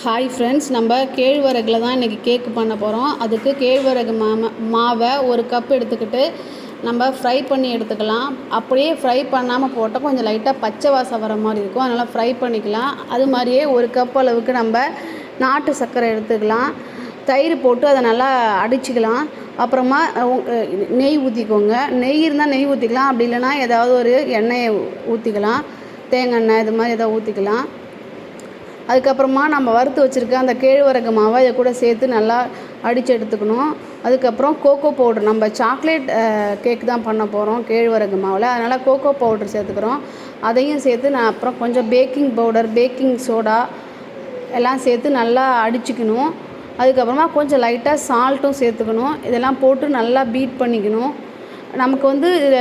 Hi friends நம்ம கேழ்வரகில் தான் இன்றைக்கி கேக்கு பண்ண போகிறோம் அதுக்கு கேழ்வரகு மாம மாவை ஒரு கப் எடுத்துக்கிட்டு நம்ம ஃப்ரை பண்ணி எடுத்துக்கலாம். அப்படியே ஃப்ரை பண்ணாமல் போட்டால் கொஞ்சம் லைட்டாக பச்சை வாசம் வர மாதிரி இருக்கும். அதனால் ஃப்ரை பண்ணிக்கலாம். அது மாதிரியே ஒரு கப் அளவுக்கு நம்ம நாட்டு சர்க்கரை எடுத்துக்கலாம். தயிர் போட்டு அதை நல்லா அடிச்சுக்கலாம். அப்புறமா நெய் ஊற்றிக்கோங்க நெய் இருந்தால் நெய் ஊற்றிக்கலாம் அப்படி இல்லைன்னா ஏதாவது ஒரு எண்ணெயை ஊற்றிக்கலாம் தேங்காய் எண்ணெய் இது மாதிரி ஏதாவது ஊற்றிக்கலாம் அதுக்கப்புறமா நம்ம வறுத்து வச்சுருக்க அந்த கேழ்வரகு மாவை இதை கூட சேர்த்து நல்லா அடித்து எடுத்துக்கணும். அதுக்கப்புறம் கோகோ பவுடர் நம்ம சாக்லேட் கேக் தான் பண்ண போகிறோம் கேழ்வரகு மாவில். அதனால் கோகோ பவுடர் சேர்த்துக்கிறோம். அதையும் சேர்த்து நான் அப்புறம் கொஞ்சம் பேக்கிங் பவுடர் பேக்கிங் சோடா எல்லாம் சேர்த்து நல்லா அடிச்சுக்கணும். அதுக்கப்புறமா கொஞ்சம் லைட்டாக சால்ட்டும் சேர்த்துக்கணும். இதெல்லாம் போட்டு நல்லா பீட் பண்ணிக்கணும். நமக்கு வந்து இது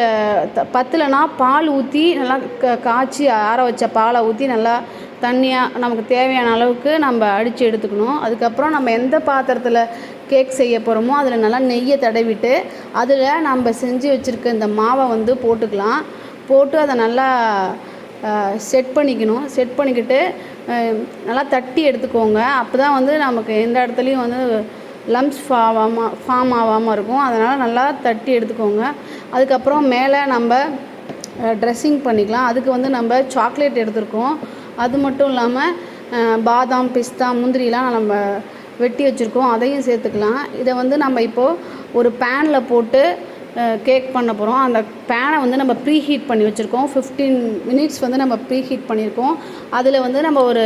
த- பத்தலைனா பால் ஊற்றி நல்லா க காய்ச்சி ஆற வச்ச பாலை ஊற்றி நல்லா தண்ணியாக நமக்கு தேவையான அளவுக்கு நம்ம அடித்து எடுத்துக்கணும். அதுக்கப்புறம் நம்ம எந்த பாத்திரத்தில் கேக் செய்ய போகிறோமோ அதில் நல்லா நெய்யை தடவிட்டு அதில் நம்ம செஞ்சு வச்சுருக்க இந்த மாவை வந்து போட்டுக்கலாம். போட்டு அதை நல்லா செட் பண்ணிக்கணும். செட் பண்ணிக்கிட்டு நல்லா தட்டி எடுத்துக்கோங்க. அப்போ தான் வந்து நமக்கு எந்த இடத்துலையும் வந்து லம்ஸ் ஃபாவாமல் ஃபார்ம் ஆகாமல் இருக்கும். அதனால் நல்லா தட்டி எடுத்துக்கோங்க. அதுக்கப்புறம் மேலே நம்ம ட்ரெஸ்ஸிங் பண்ணிக்கலாம். அதுக்கு வந்து நம்ம சாக்லேட் எடுத்திருக்கோம். அது மட்டும் இல்லாமல் பாதாம் பிஸ்தா முந்திரிலாம் நம்ம வெட்டி வச்சுருக்கோம். அதையும் சேர்த்துக்கலாம். இதை வந்து நம்ம இப்போது ஒரு பேனில் போட்டு கேக் பண்ண போகிறோம் அந்த பேனை வந்து நம்ம ப்ரீ ஹீட் பண்ணி வச்சுருக்கோம். ஃபிஃப்டீன் மினிட்ஸ் வந்து நம்ம ப்ரீ ஹீட் பண்ணியிருக்கோம் அதில் வந்து நம்ம ஒரு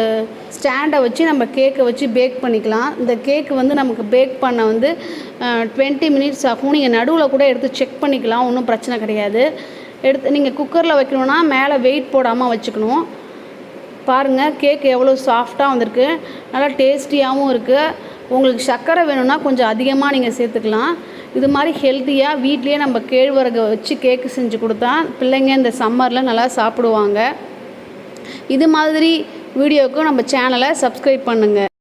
ஸ்டாண்டை வச்சு நம்ம கேக்கை வச்சு பேக் பண்ணிக்கலாம். இந்த கேக்கு வந்து நமக்கு பேக் பண்ண வந்து டுவெண்ட்டி மினிட்ஸ் ஆகும். நீங்கள் நடுவில் கூட எடுத்து செக் பண்ணிக்கலாம். ஒன்றும் பிரச்சனை கிடையாது. எடுத்து நீங்கள் குக்கரில் வைக்கணுன்னா மேலே வெயிட் போடாமல் வச்சுக்கணும். பாருங்கள் கேக் எவ்வளோ சாஃப்டாக வந்திருக்கு. நல்லா டேஸ்டியாகவும் இருக்குது உங்களுக்கு சர்க்கரை வேணும்னா கொஞ்சம் அதிகமாக நீங்கள் சேர்த்துக்கலாம். இது மாதிரி ஹெல்த்தியாக வீட்லேயே நம்ம கேழ்வரகு வச்சு கேக்கு செஞ்சு கொடுத்தா பிள்ளைங்க இந்த சம்மரில் நல்லா சாப்பிடுவாங்க. இது மாதிரி வீடியோவுக்கு நம்ம சேனலை சப்ஸ்கிரைப் பண்ணுங்கள்